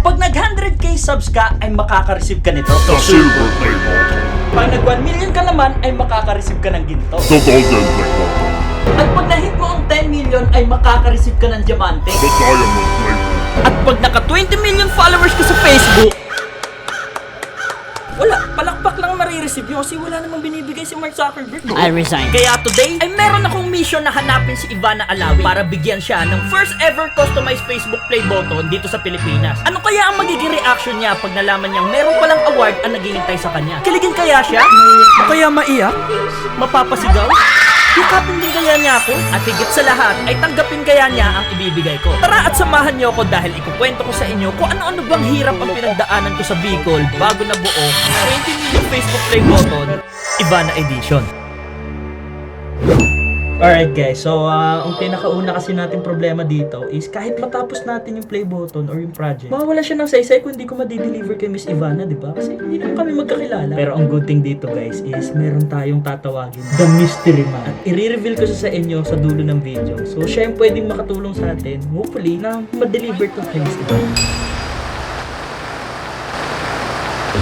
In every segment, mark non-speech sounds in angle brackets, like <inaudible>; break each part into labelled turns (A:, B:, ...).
A: Pag nag 100k subs ka, ay makaka-receive ka nito.
B: The silver play button.
A: Pag nag 1 million ka naman, ay makaka-receive ka ng ginto.
B: The golden play button.
A: At pag na-hit mo ang 10 million, ay makaka-receive ka ng diamante.
B: The diamond play button.
A: At pag naka 20 million followers ka sa Facebook, wala, palakpak lang marireceive yun kasi wala namang binibigay si Mark Zuckerberg.
C: I resign.
A: Kaya today, ay meron akong mission na hanapin si Ivana Alawi para bigyan siya ng first ever customized Facebook Play button dito sa Pilipinas. Ano kaya ang magiging reaction niya pag nalaman niyang meron palang award ang naghihintay sa kanya? Kiligin kaya siya? O kaya maiyak? Mapapasigaw? Yukapin din kaya niya ako? At higit sa lahat, ay tanggapin kaya niya ang ibibigay ko. Tara at samahan niyo ako dahil ikukwento ko sa inyo kung ano-ano bang hirap ang pinagdaanan ko sa Bicol bago nabuo ang 20 million Facebook Play button Ivana Edition. Alright guys, so ah, ang pinakauna kasi nating problema dito is kahit matapos natin yung play button or yung project, mawawala siya ng saysay kung hindi ko ma-deliver kay Miss Ivana, di ba? Kasi hindi naman kami magkakilala. Pero ang good thing dito guys is meron tayong tatawagin, The Mystery Man. At i-reveal ko siya sa inyo sa dulo ng video. So siya yung pwedeng makatulong sa atin, hopefully, na ma-deliver to kay Miss Ivana.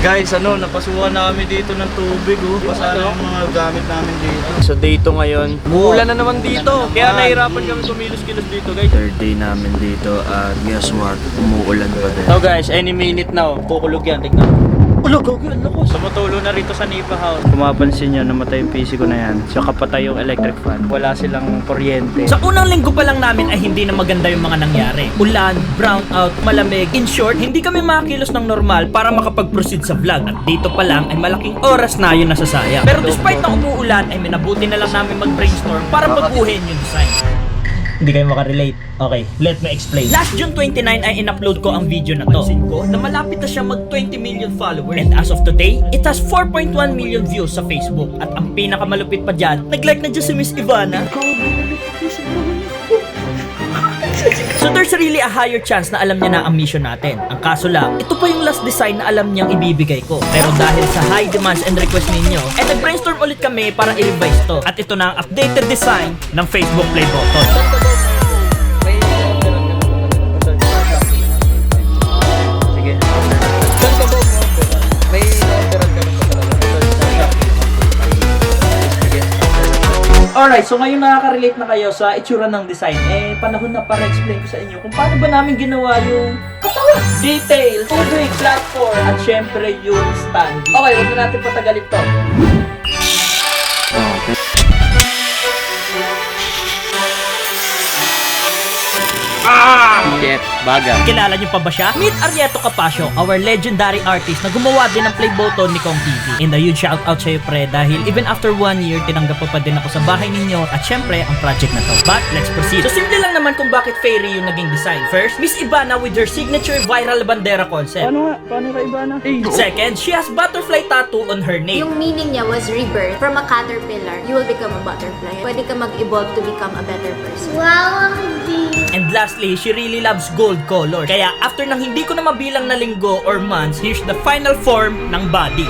D: Guys, ano, napasuhan namin dito ng tubig, oh. Basa na yung mga gamit namin dito. So, dito ngayon. Muulan na naman dito. Kaya nahirapan kami kumilos-kilos dito, guys. Third day namin dito at guess what? Umuulan pa din. So guys, any minute now, kukulog yan. Tignan. Ulog, ulog, ang lakas. Sumutulo na rito sa Nipa House. Kung mapansin nyo, namatay yung PC ko na yan. So, kapatay yung electric fan. Wala silang kuryente.
A: Sa unang linggo pa lang namin ay hindi na maganda yung mga nangyari. Ulan, brownout, malamig. In short, hindi kami makakilos ng normal para makapag-proceed sa vlog. At dito pa lang ay malaking oras na yung nasasayang. Pero despite na umuulan ay minabuti na lang namin mag-brainstorm para baguhin yung design. Hindi kayo makarelate. Okay, let me explain. Last June 29 ay in-upload ko ang video na to. Pansin ko na malapit na siya mag 20 million followers. And as of today, it has 4.1 million views sa Facebook. At ang pinakamalupit pa dyan, nag-like na dyan si Miss Ivana. So there's really a higher chance na alam niya na ang mission natin. Ang kaso lang, ito pa yung last design na alam niyang ibibigay ko. Pero dahil sa high demands and request ninyo, eh nag-brainstorm ulit kami para i-revise to. At ito na ang updated design ng Facebook Play button. Alright, so ngayon nakaka-relate na kayo sa itsura ng design. Eh, panahon na para explain ko sa inyo kung paano ba namin ginawa yung katawan, detail, tubig, platform, at syempre yung stand. Okay, huwag na natin patagalin to.
D: Shit, baga.
A: Kilala niyo pa ba siya? Meet Arieto Capasio, our legendary artist na gumawa din ng play button ni Kong TV. And a huge shout out sa'yo pre dahil even after one year, tinanggap pa pa din ako sa bahay ninyo at syempre ang project na to. But let's proceed. So simple lang naman kung bakit fairy yung naging design. First, Miss Ivana with her signature viral bandera concept.
D: Paano nga? Paano ka iba na? Eh,
A: Second, she has butterfly tattoo on her name.
E: Yung meaning niya was rebirth. From a caterpillar, you will become a butterfly. Pwede ka mag-evolve to become a better person.
F: Wow, ang di.
A: And lastly, she really loves gold color. Kaya after nang hindi ko na mabilang na linggo or months, here's the final form ng body.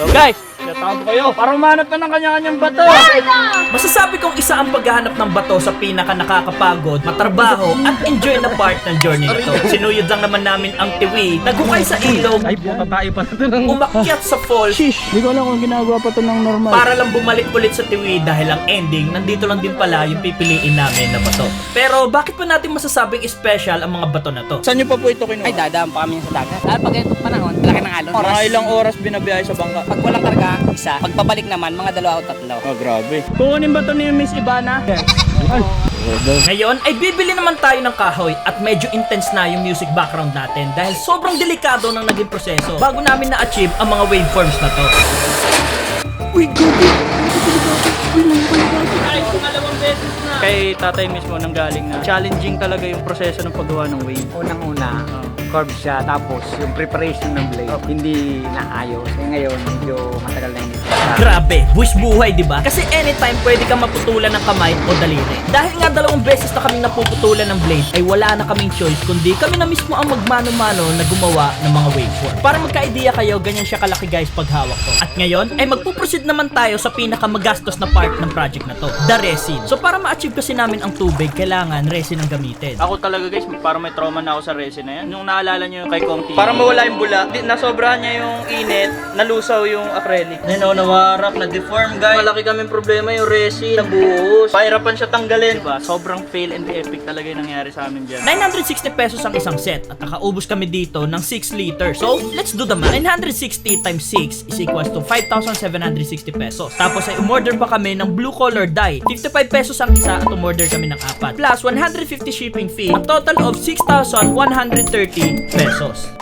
D: So guys, shout kayo. Para umanap na ng kanya-kanyang bato.
A: Masasabi kong isa ang paghahanap ng bato sa pinaka nakakapagod, matrabaho, at enjoy na part ng journey na to. Sinuyod lang naman namin ang tiwi, naghukay sa ilog,
D: Ay, puta tayo pa ito ng...
A: umakyat sa falls,
D: Shish, di ko alam kung ginagawa pa to ng normal.
A: para lang bumalik ulit sa tiwi dahil ang ending, nandito lang din pala yung pipiliin namin na bato. Pero bakit pa natin masasabing special ang mga bato na to?
D: Saan nyo pa po ito kinuha?
C: Ay, dadaan pa kami sa dagat. At pag ganitong panahon, laki ng alon.
D: Mga ilang oras binabiyahe sa bangka.
C: Pag walang karga, isa. Pag pabalik naman, mga dalawa o tatlo.
D: Oh, grabe. Kukunin ba to ni Miss Ivana? Ay.
A: Ngayon ay bibili naman tayo ng kahoy at medyo intense na yung music background natin dahil sobrang delikado ng naging proseso bago namin na-achieve ang mga waveforms na to. Uy, gabi! Na.
D: Kay tatay mismo nang galing na challenging talaga yung proseso ng paggawa ng wave.
F: Unang-una, curve siya, tapos yung preparation ng blade, hindi naayos. Eh ngayon, medyo matagal na yun.
A: Grabe, buwis buhay, di ba? Kasi anytime pwede ka maputulan ng kamay o daliri. Dahil nga dalawang beses na kaming napuputulan ng blade, ay wala na kaming choice kundi kami na mismo ang magmano-mano na gumawa ng mga waveform. Para magka-idea kayo, ganyan siya kalaki guys pag hawak ko. At ngayon, ay magpuproceed naman tayo sa pinakamagastos na part ng project na to, the resin. So para ma-achieve kasi namin ang tubig, kailangan resin ang gamitin.
D: Ako talaga guys, parang may trauma na ako sa resin na yan. Yung naalala nyo yung kay Kong T. Parang mawala yung bula. Di, nasobrahan niya yung init, nalusaw yung acrylic. Nino, nawarak, na-deform guys. Malaki kaming problema yung resin, nabuhos. Pahirapan siya tanggalin. Diba? Sobrang fail and epic talaga yung nangyari sa amin dyan.
A: 960 pesos ang isang set at nakaubos kami dito ng 6 liters. So, let's do the math. 960 times 6 is equals to 5,760 pesos. Tapos ay umorder pa kami ng blue color dye. 55 pesos ang isa at umorder kami ng apat. Plus 150 shipping fee. A total of 6,130 pesos.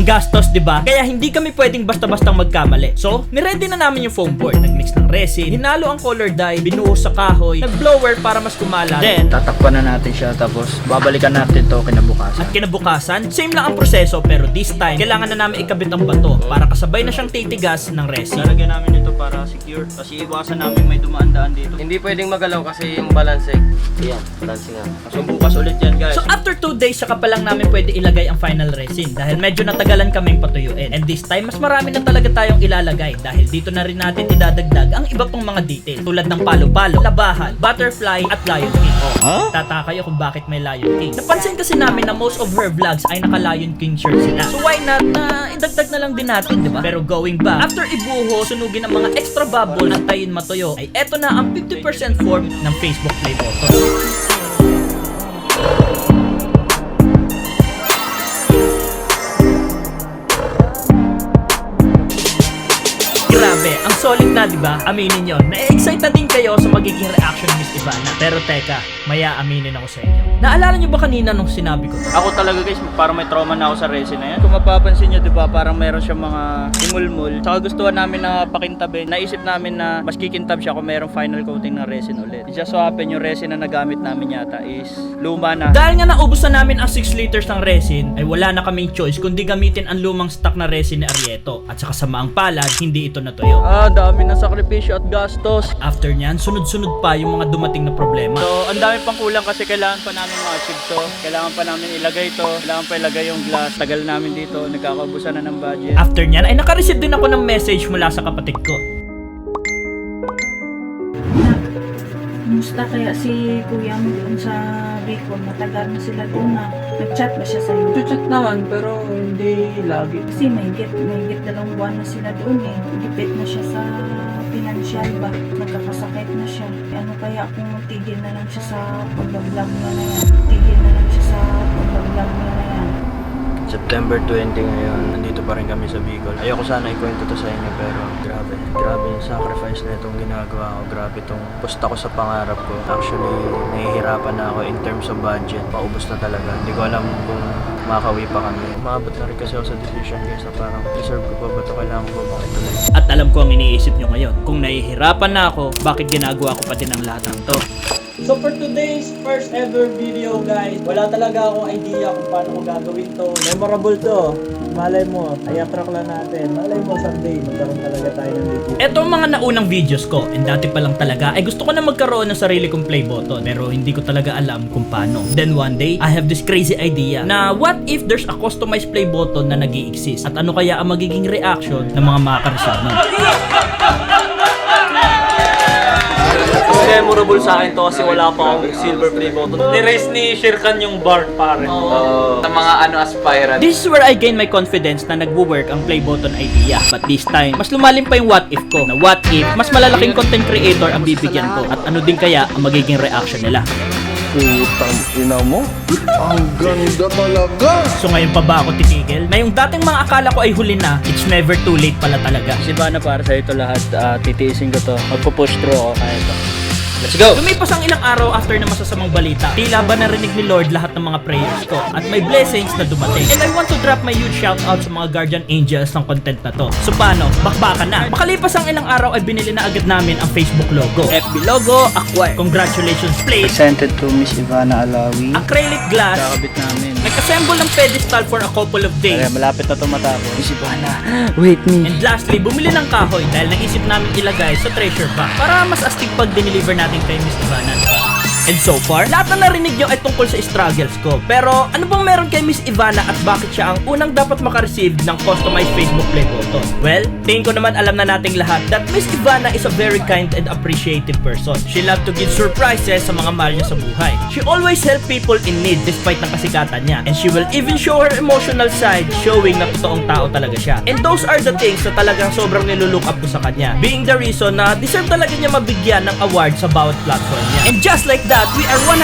A: Ang gastos, 'di ba? Kaya hindi kami pwedeng basta-bastang magkamali. So, niready na namin yung foam board. Nagmix ng resin, hinalo ang color dye, binuhos sa kahoy, nag-blower para mas kumalat. Then,
D: Tatakpan na natin siya tapos babalikan natin to kinabukasan.
A: at kinabukasan, same lang ang proseso pero this time, kailangan na namin ikabit ang bato para kasabay na siyang titigas ng resin.
D: Lalagyan namin ito para secure kasi iwasan namin may dumaan-daan dito.
G: Hindi pwedeng magalaw kasi yung balance eh. Yan, balance nga.
D: So bukas ulit yan guys.
A: So after 2 days, saka pa lang namin pwede ilagay ang final resin dahil medyo natagalan kaming patuyuin. And this time, mas marami na talaga tayong ilalagay dahil dito na rin natin idadagdag ang iba pang mga detail tulad ng palo-palo, labahan, butterfly, at lion king. Oh, tataka kayo kung bakit may lion king. Napansin kasi namin na most of her vlogs ay naka lion king shirt sila. So why not na idagdag na lang din natin, di ba? Pero going back, after ibuho, sunugin ang mga extra bubble at tayin matuyo, ay eto na ang 50% form ng Facebook Play button. Solid na, di ba? Aminin nyo, na-excite na din kayo sa magiging reaction ni Miss Ivana. Pero teka, maya aminin ako sa inyo. Naalala nyo ba kanina nung sinabi ko to?
D: Ako talaga guys, parang may trauma na ako sa resin na yan. Kung mapapansin nyo, di ba, parang meron siyang mga imulmul. Saka gustuhan namin na pakintabin. Naisip namin na mas kikintab siya kung mayroong final coating ng resin ulit. It just so happen, yung resin na nagamit namin yata is luma na.
A: Dahil nga naubos na namin ang 6 liters ng resin, ay wala na kaming choice kundi gamitin ang lumang stock na resin ni Arieto. At sa kasamaang palad, hindi ito natuyo.
D: Ah, dami ng sakripisyo at gastos.
A: After nyan, sunod-sunod pa yung mga dumating na problema.
D: So, ang dami pang kulang kasi kailangan pa namin ma-achieve to. Kailangan pa namin ilagay to. Kailangan pa ilagay yung glass. Tagal namin dito. Nagkakaubusan na ng budget.
A: After nyan, ay nakareceive din ako ng message mula sa kapatid ko.
H: Kumusta kaya si kuya mo doon sa Bicol? Matagal na sila doon na. Nag-chat ba siya sa'yo?
F: Chat naman, pero hindi lagi.
H: Kasi may higit, may higit dalawang buwan na sila doon eh. Gipit na siya sa financial ba? Nagkakasakit na siya. Ano kaya kung tigil na lang siya sa pagbablog niya na yan? Tigil na lang siya sa pagbablog niya na yan.
D: September 20 ngayon, nandito pa rin kami sa Bicol. Ayoko sana ikwento to sa inyo pero grabe. Grabe yung sacrifice na itong ginagawa ko. Grabe itong pusta ko sa pangarap ko. Actually, nahihirapan na ako in terms of budget. Paubos na talaga. Hindi ko alam kung makakawi pa kami. Umabot na rin kasi ako sa decision guys na parang deserve ko pa ba ito? Kailangan ko ba makituloy?
A: At alam ko ang iniisip nyo ngayon. Kung nahihirapan na ako, bakit ginagawa ko pa din ang lahat ng to?
D: So for today's first ever video guys, wala talaga akong idea kung paano ko gagawin to. Memorable to. Malay mo, i-attract lang natin. Malay mo someday, magkaroon talaga tayo ng video.
A: Ito ang mga naunang videos ko and dati pa lang talaga ay gusto ko na magkaroon ng sarili kong play button pero hindi ko talaga alam kung paano. Then one day, I have this crazy idea na what if there's a customized play button na nag exist at ano kaya ang magiging reaction ng mga makakarisal <laughs> nun.
D: Memorable sa akin to kasi wala pa akong silver play button. Ni-raise ni Shirkan yung bar pare.
G: sa mga ano aspirant.
A: This is where I gain my confidence na nagwo-work ang play button idea. But this time, mas lumalim pa yung what if ko. Na what if, mas malalaking content creator ang bibigyan ko at ano din kaya ang magiging reaction nila.
B: Putang ina mo. Ang ganda talaga.
A: So ngayon pa ba ako titigil? Na yung dating mga akala ko ay huli na, it's never too late pala talaga.
D: Si Bana para sa ito lahat, ah, titiisin ko to. Magpo-push through ako kaya to.
G: Let's go!
A: Lumipas ang ilang araw after na masasamang balita. Tila ba narinig ni Lord lahat ng mga prayers ko at may blessings na dumating. And I want to drop my huge shout out sa mga guardian angels ng content na to. So paano? Bakbakan na. Makalipas ang ilang araw ay binili na agad namin ang Facebook logo. FB logo, acquire. Congratulations, please.
D: Presented to Miss Ivana Alawi.
A: Acrylic glass.
D: Kakabit namin.
A: Nag-assemble ng pedestal for a couple of days.
D: Kaya malapit na tumatapos. Miss Ivana, wait me.
A: And lastly, bumili ng kahoy dahil naisip namin ilagay sa treasure bag para mas astig pag dineliver natin kay Miss Ivana. And so far, lahat na narinig nyo ay tungkol sa struggles ko. Pero ano bang meron kay Miss Ivana at bakit siya ang unang dapat makareceive ng customized Facebook Play button? Well, tingin ko naman alam na nating lahat that Miss Ivana is a very kind and appreciative person. She love to give surprises sa mga mahal niya sa buhay. She always help people in need despite ng kasikatan niya. And she will even show her emotional side showing na totoong tao talaga siya. And those are the things na talagang sobrang nilulook up ko sa kanya. Being the reason na deserve talaga niya mabigyan ng award sa bawat platform niya. And just like that, we are 100%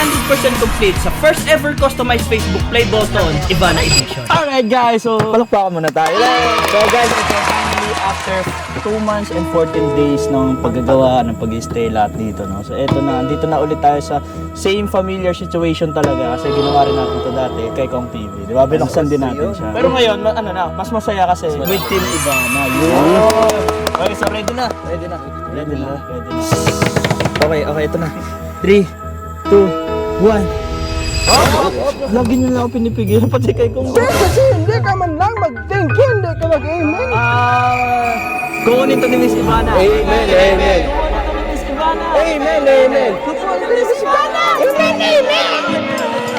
A: complete sa first ever customized Facebook Play button, Ivana Edition.
D: Alright guys, so palakpakan muna tayo. So guys, finally after 2 months and 14 days ng paggagawa ng pag-stay lahat dito. No? So ito na, dito na ulit tayo sa same familiar situation talaga kasi ginawa rin natin ito dati kay Kong TV. Di ba? Binuksan din natin siya. Pero ngayon, ma- ano na, mas masaya kasi with Team Ivana. Yun! Okay, so ready na. Ready na. Ready na. Ready na. Okay, okay, ito na. 3, 2, 1. Lagi nyo lang ako pinipigilan <laughs> pati kay Kong.
B: Kasi hindi ka man lang mag-thank you, hindi ka mag-amen.
D: Ah, kukunin to ni Miss Ivana.
B: Amen, amen.
D: Miss Ivana.
B: Amen, amen.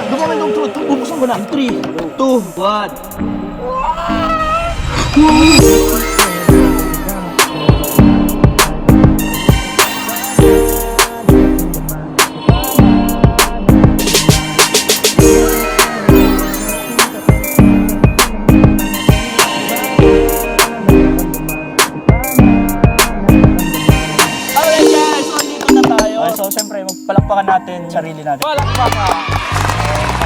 D: Gumawa ng truth. Bubuksan ko na. 3, 2, 1. Alright so syempre, magpalakpakan natin sarili natin. Palakpakan!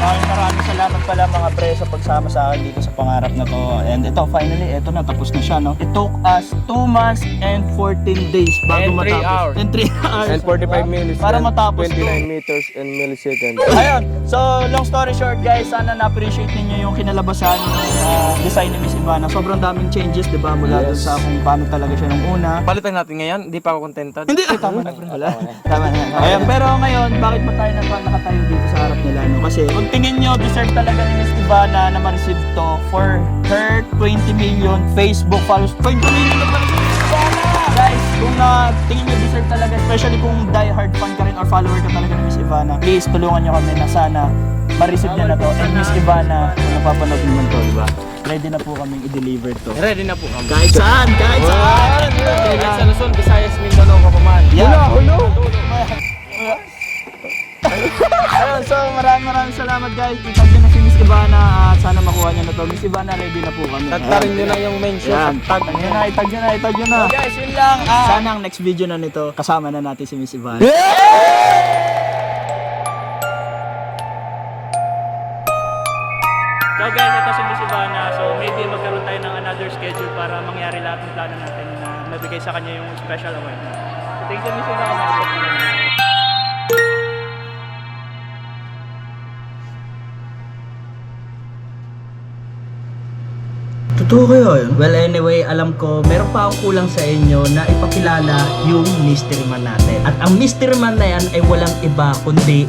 D: Maraming maraming salamat pala mga pre sa pagsama sa akin dito sa pangarap na to. And ito, finally, ito na, tapos na siya, no? It took us 2 months and 14 days bago
G: And three
D: matapos.
G: hours.
D: And 3 hours.
B: And 45 minutes
D: Para
B: and
D: matapos to.
B: 29 meters and milliseconds.
D: Ayun. So, long story short guys, sana na-appreciate ninyo yung kinalabasan ng uh, design ni Miss Ivana. Sobrang daming changes, di ba? Mula dun sa kung paano talaga siya nung una.
G: Palitan natin ngayon, hindi pa ako kontentad.
D: Hindi, ay, tama na. Wala. Tama na. Ayun, pero ngayon, bakit ba tayo naka- nakatayo dito sa harap nila? No? Kasi kung tingin nyo, deserve talaga ni Miss Ivana na ma-receive to for her 20 million Facebook followers. 20 million na pala si Miss Ivana! Guys, kung na tingin nyo deserve talaga, especially kung die-hard fan ka rin or follower ka talaga ni Miss Ivana, please tulungan nyo kami na sana ma-receive niya na to. And Miss Ivana, kung napapanood naman to, di ba? Ready na po kaming i-deliver to.
G: Ready na po kami.
D: Kahit saan, kahit saan!
G: Kahit sa Luzon, Visayas, Mindanao, Kapaman.
D: Yeah. Hulo, Ayun, so maraming maraming salamat guys. Itag nyo na si Miss Ivana at sana makuha niya na to. Miss Ivana, ready na po kami.
G: Tagtarin nyo na yung mention.
D: Yan, tag nyo na, itag nyo na, itag nyo na. guys, yun lang. Sana ang next video na nito, kasama na natin si Miss Ivana. So guys, ito si Miss Ivana. So maybe magkaroon tayo ng another schedule para mangyari lahat ng plano natin na mabigay sa kanya yung special award. So thank you Miss Ivana. Totoo kaya yun? Well, anyway, alam ko, meron pa akong kulang sa inyo na ipakilala yung mystery man natin. At ang mystery man na yan ay walang iba kundi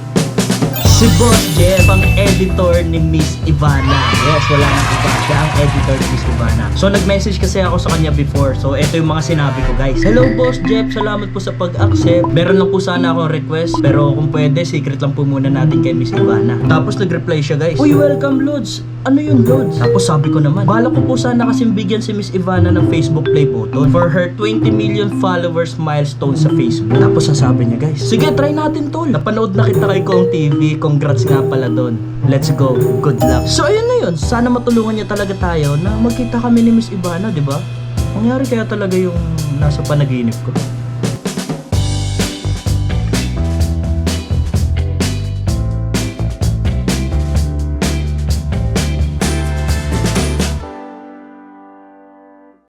D: si Boss Jeff, ang editor ni Miss Ivana. Yes, wala nang iba. Siya ang editor ni Miss Ivana. So, nag-message kasi ako sa kanya before. So, ito yung mga sinabi ko, guys. Hello, Boss Jeff. Salamat po sa pag-accept. Meron lang po sana akong request. Pero kung pwede, secret lang po muna natin kay Miss Ivana. Tapos, nag-reply siya, guys. Uy, welcome, Lods. Ano yun, Lods? Tapos sabi ko naman, bala ko po sana kasing bigyan si Miss Ivana ng Facebook Play button for her 20 million followers milestone sa Facebook. Tapos sasabi niya, guys, sige, try natin tol. Napanood na kita kay Kong TV. Congrats nga pala doon. Let's go. Good luck. So, ayun na yun. Sana matulungan niya talaga tayo na magkita kami ni Miss Ivana, di ba? Mangyari kaya talaga yung nasa panaginip ko.